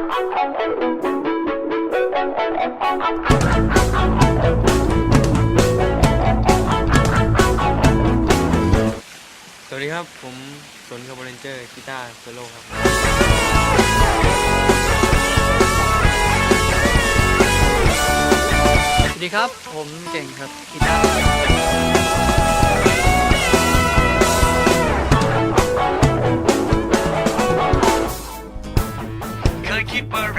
สวัสดีครับ ผมสนกับอเรนเจอร์กีตาร์โซโล่ครับ สวัสดีครับ ผมเก่งครับกีตาร์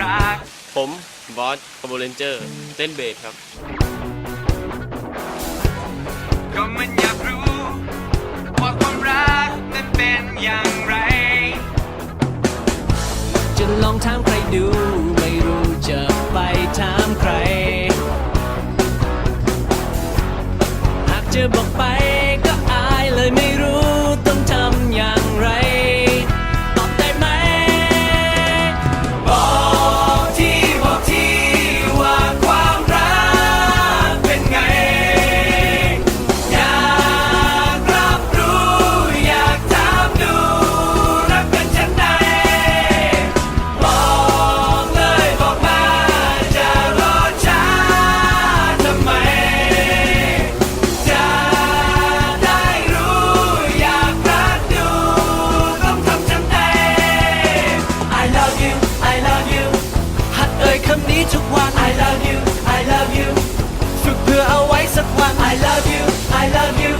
รัก ผมบอสคาร์โบเลนเจอร์เต้นเบสครับ ก็มันอยากรู้ว่าความรักนั้นเป็นอย่างไร จะลองถามใครดู ทุกวัน I love you I love you. ฝึกเพื่อเอาไว้สักวัน I love you I love you.